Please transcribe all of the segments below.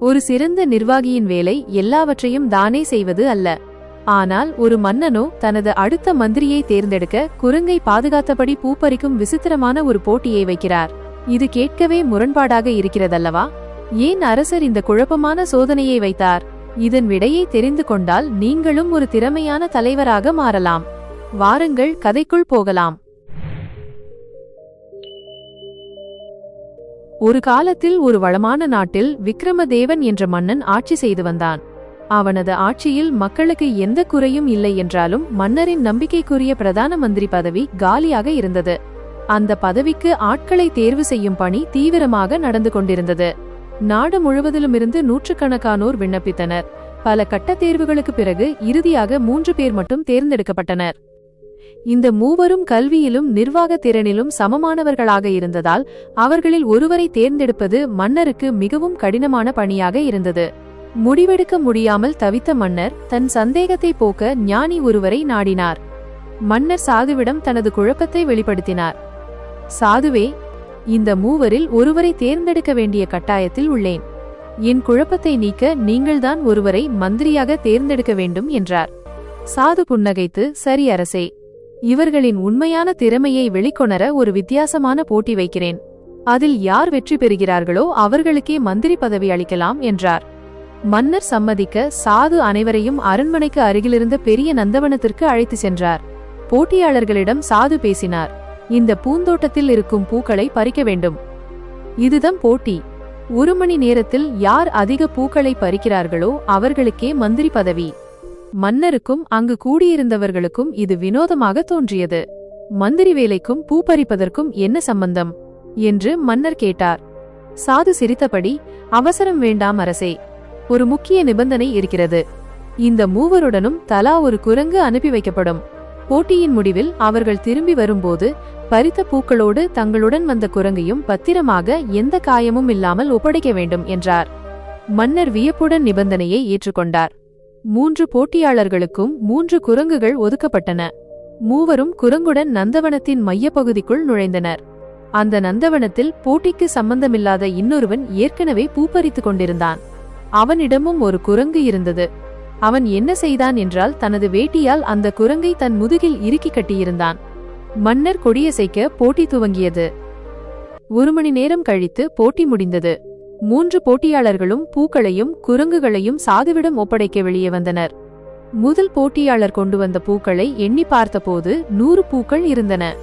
ஒரு சிறந்த நிர்வாகியின் வேலை எல்லாவற்றையும் தானே செய்வது அல்ல. ஆனால் ஒரு மன்னனோ தனது அடுத்த மந்திரியை தேர்ந்தெடுக்க குரங்கை பாதுகாத்தபடி பூப்பறிக்கும் விசித்திரமான ஒரு போட்டியை வைக்கிறார். இது கேட்கவே முரண்பாடாக இருக்கிறதல்லவா? ஏன் அரசர் இந்த குழப்பமான சோதனையை வைத்தார்? இதன் விடையை தெரிந்து கொண்டால் நீங்களும் ஒரு திறமையான தலைவராக மாறலாம். வாருங்கள் கதைக்குள் போகலாம். ஒரு காலத்தில் ஒரு வளமான நாட்டில் விக்ரமதேவன் என்ற மன்னன் ஆட்சி செய்து வந்தான். அவனது ஆட்சியில் மக்களுக்கு எந்த குறையும் இல்லை என்றாலும் மன்னரின் நம்பிக்கைக்குரிய பிரதான மந்திரி பதவி காலியாக இருந்தது. அந்த பதவிக்கு ஆட்களை தேர்வு செய்யும் பணி தீவிரமாக நடந்து கொண்டிருந்தது. நாடு முழுவதிலுமிருந்து நூற்றுக்கணக்கானோர் விண்ணப்பித்தனர். பல கட்ட தேர்வுகளுக்கு பிறகு இறுதியாக மூன்று பேர் மட்டும் தேர்ந்தெடுக்கப்பட்டனர். இந்த மூவரும் கல்வியிலும் நிர்வாக திறனிலும் சமமானவர்களாக இருந்ததால் அவர்களில் ஒருவரை தேர்ந்தெடுப்பது மன்னருக்கு மிகவும் கடினமான பணியாக இருந்தது. முடிவெடுக்க முடியாமல் தவித்த மன்னர் தன் சந்தேகத்தை போக்க ஞானி ஒருவரை நாடினார். மன்னர் சாதுவிடம் தனது குழப்பத்தை வெளிப்படுத்தினார். சாதுவே இந்த மூவரில் ஒருவரை தேர்ந்தெடுக்க வேண்டிய கட்டாயத்தில் உள்ளேன். என் குழப்பத்தை நீக்க நீங்கள்தான் ஒருவரை மந்திரியாக தேர்ந்தெடுக்க வேண்டும் என்றார். சாது புன்னகைத்து சரி அரசே இவர்களின் உண்மையான திறமையை வெளிக்கொணர ஒரு வித்தியாசமான போட்டி வைக்கிறேன். அதில் யார் வெற்றி பெறுகிறார்களோ அவர்களுக்கே மந்திரி பதவி அளிக்கலாம் என்றார். மன்னர் சம்மதிக்க சாது அனைவரையும் அரண்மனைக்கு அருகிலிருந்த பெரிய நந்தவனத்திற்கு அழைத்து சென்றார். போட்டியாளர்களிடம் சாது பேசினார். இந்த பூந்தோட்டத்தில் இருக்கும் பூக்களை பறிக்க வேண்டும். இதுதான் போட்டி. ஒரு மணி நேரத்தில் யார் அதிக பூக்களை பறிக்கிறார்களோ அவர்களுக்கே மந்திரி பதவி. மன்னருக்கும் அங்கு கூடியிருந்தவர்களுக்கும் இது வினோதமாக தோன்றியது. மந்திரி வேலைக்கும் பூ பறிப்பதற்கும் என்ன சம்பந்தம்? என்று மன்னர் கேட்டார். சாது சிரித்தபடி அவசரம் வேண்டாம் அரசே. ஒரு முக்கிய நிபந்தனை இருக்கிறது. இந்த மூவருடனும் தலா ஒரு குரங்கு அனுப்பி வைக்கப்படும். போட்டியின் முடிவில் அவர்கள் திரும்பி வரும்போது பறித்த பூக்களோடு தங்களுடன் வந்த குரங்கையும் பத்திரமாக எந்த காயமும் இல்லாமல் ஒப்படைக்க வேண்டும் என்றார். மன்னர் வியப்புடன் நிபந்தனையை ஏற்றுக்கொண்டார். மூன்று போட்டியாளர்களுக்கும் மூன்று குரங்குகள் ஒதுக்கப்பட்டன. மூவரும் குரங்குடன் நந்தவனத்தின் மையப்பகுதிக்குள் நுழைந்தனர். அந்த நந்தவனத்தில் போட்டிக்கு சம்பந்தமில்லாத இன்னொருவன் ஏற்கனவே பூப்பறித்துக் கொண்டிருந்தான். அவனிடமும் ஒரு குரங்கு இருந்தது. அவன் என்ன செய்தான் என்றால் தனது வேட்டியால் அந்த குரங்கை தன் முதுகில் இறுக்கி கட்டியிருந்தான். மன்னர் கொடியசைக்க போட்டி துவங்கியது. ஒரு மணி நேரம் கழித்து போட்டி முடிந்தது. மூன்று போட்டியாளர்களும் பூக்களையும் குரங்குகளையும் சாதுவிடம் ஒப்படைக்க வெளியே வந்தனர். முதல் போட்டியாளர் கொண்டு வந்த பூக்களை எண்ணி பார்த்தபோது நூறு பூக்கள் இருந்தன.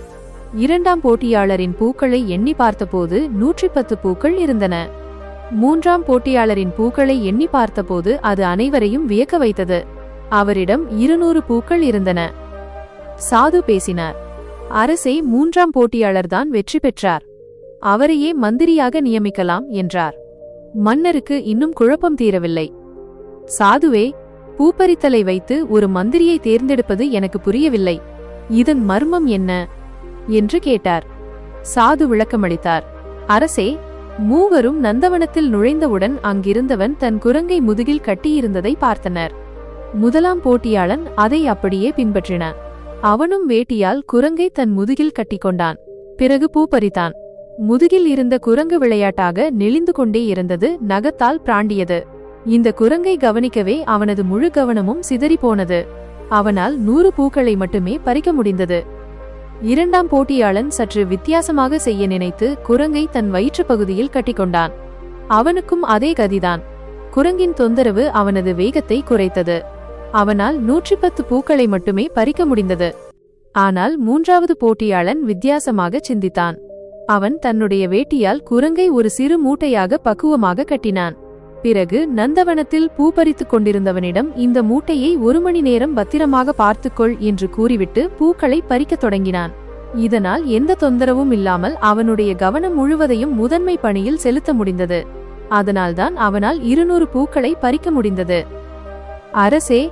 இரண்டாம் போட்டியாளரின் பூக்களை எண்ணி பார்த்தபோது நூற்றி பத்து பூக்கள் இருந்தன. மூன்றாம் போட்டியாளரின் பூக்களை எண்ணி பார்த்தபோது அது அனைவரையும் வியக்க வைத்தது. அவரிடம் இருநூறு பூக்கள் இருந்தன. சாது பேசினார். அரசே மூன்றாம் போட்டியாளர்தான் வெற்றி பெற்றார். அவரையே மந்திரியாக நியமிக்கலாம் என்றார். மன்னருக்கு இன்னும் குழப்பம் தீரவில்லை. சாதுவே பூப்பறித்தலை வைத்து ஒரு மந்திரியை தேர்ந்தெடுப்பது எனக்கு புரியவில்லை. இதன் மர்மம் என்ன? என்று கேட்டார். சாது விளக்கமளித்தார். அரசே மூவரும் நந்தவனத்தில் நுழைந்தவுடன் அங்கிருந்தவன் தன் குரங்கை முதுகில் கட்டியிருந்ததை பார்த்தனர். முதலாம் போட்டியாளன் அதை அப்படியே பின்பற்றின. அவனும் வேட்டியால் குரங்கை தன் முதுகில் கட்டிக்கொண்டான். பிறகு பூப்பறித்தான் முதுகில் இருந்த குரங்கு விளையாட்டாக நெளிந்து கொண்டே இருந்தது நகத்தால் பிராண்டியது. இந்த குரங்கை கவனிக்கவே அவனது முழு கவனமும் சிதறிப்போனது அவனால் நூறு பூக்களை மட்டுமே பறிக்க முடிந்தது. இரண்டாம் போட்டியாளன் சற்று வித்தியாசமாக செய்ய நினைத்து குரங்கை தன் வயிற்று பகுதியில் கட்டிக்கொண்டான். அவனுக்கும் அதே கதிதான். குரங்கின் தொந்தரவு அவனது வேகத்தை குறைத்தது. அவனால் நூற்றி பத்து பூக்களை மட்டுமே பறிக்க முடிந்தது. ஆனால் மூன்றாவது போட்டியாளன் வித்தியாசமாக சிந்தித்தான். அவன் தன்னுடைய வேட்டியால் குரங்கை ஒரு சிறு மூட்டையாக பக்குவமாக கட்டினான். பிறகு நந்தவனத்தில் பூ பறித்துக் கொண்டிருந்தவனிடம் இந்த மூட்டையை ஒரு மணி நேரம் பத்திரமாக பார்த்துக்கொள் என்று கூறிவிட்டு பூக்களை பறிக்கத் தொடங்கினான். இதனால் எந்த தொந்தரவும் இல்லாமல் அவனுடைய கவனம் முழுவதையும் முதன்மை பணியில் செலுத்த முடிந்தது. அதனால்தான் அவனால் இருநூறு பூக்களை பறிக்க முடிந்தது. அரசே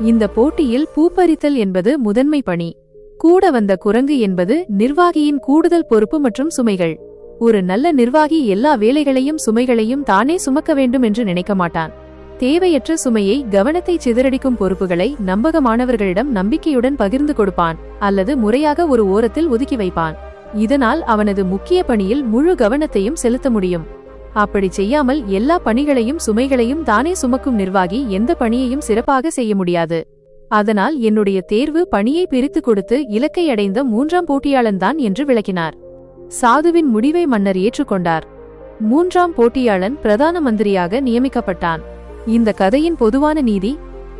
இந்த போட்டியில் பூப்பறித்தல் என்பது முதன்மை பணி. கூட வந்த குரங்கு என்பது நிர்வாகியின் கூடுதல் பொறுப்பு மற்றும் சுமைகள். ஒரு நல்ல நிர்வாகி எல்லா வேலைகளையும் சுமைகளையும் தானே சுமக்க வேண்டும் என்று நினைக்க மாட்டான். தேவையற்ற சுமையை கவனத்தை சிதறடிக்கும் பொறுப்புகளை நம்பகமானவர்களிடம் நம்பிக்கையுடன் பகிர்ந்து கொடுப்பான் அல்லது முறையாக ஒரு ஓரத்தில் ஒதுக்கி வைப்பான். இதனால் அவனது முக்கிய பணியில் முழு கவனத்தையும் செலுத்த முடியும். அப்படி செய்யாமல் எல்லா பணிகளையும் சுமைகளையும் தானே சுமக்கும் நிர்வாகி எந்த பணியையும் சிறப்பாக செய்ய முடியாது. அதனால் என்னுடைய தேர்வு பணியை பிரித்து கொடுத்து இலக்கை அடைந்த மூன்றாம் போட்டியாளன்தான் என்று விளக்கினார். சாதுவின் முடிவை மன்னர் ஏற்றுக்கொண்டார். மூன்றாம் போட்டியாளன் பிரதான மந்திரியாக நியமிக்கப்பட்டான். இந்த கதையின் பொதுவான நீதி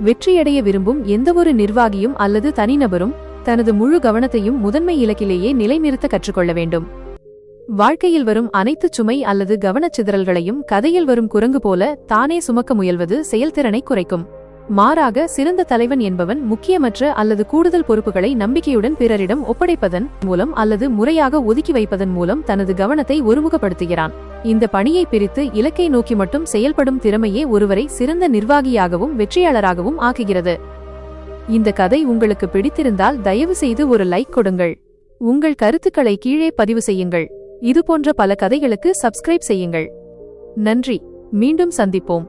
வெற்றியடைய விரும்பும் எந்தவொரு நிர்வாகியும் அல்லது தனிநபரும் தனது முழு கவனத்தையும் முதன்மை இலக்கிலேயே நிலைநிறுத்த கற்றுக்கொள்ள வேண்டும். வாழ்க்கையில் வரும் அனைத்து சுமை அல்லது கவனச்சிதறல்களையும் கதையில் வரும் குரங்கு போல தானே சுமக்க முயல்வது செயல்திறனை குறைக்கும். மாறாக சிறந்த தலைவன் என்பவன் முக்கியமற்ற அல்லது கூடுதல் பொறுப்புகளை நம்பிக்கையுடன் பிறரிடம் ஒப்படைப்பதன் மூலம் அல்லது முறையாக ஒதுக்கி வைப்பதன் மூலம் தனது கவனத்தை ஒருமுகப்படுத்துகிறான். இந்த பணியை பிரித்து இலக்கை நோக்கி மட்டும் செயல்படும் திறமையே ஒருவரை சிறந்த நிர்வாகியாகவும் வெற்றியாளராகவும் ஆக்குகிறது. இந்த கதை உங்களுக்கு பிடித்திருந்தால் தயவு செய்து ஒரு லைக் கொடுங்கள். உங்கள் கருத்துக்களை கீழே பதிவு செய்யுங்கள். இதுபோன்ற பல கதைகளுக்கு சப்ஸ்கிரைப் செய்யுங்கள். நன்றி. மீண்டும் சந்திப்போம்.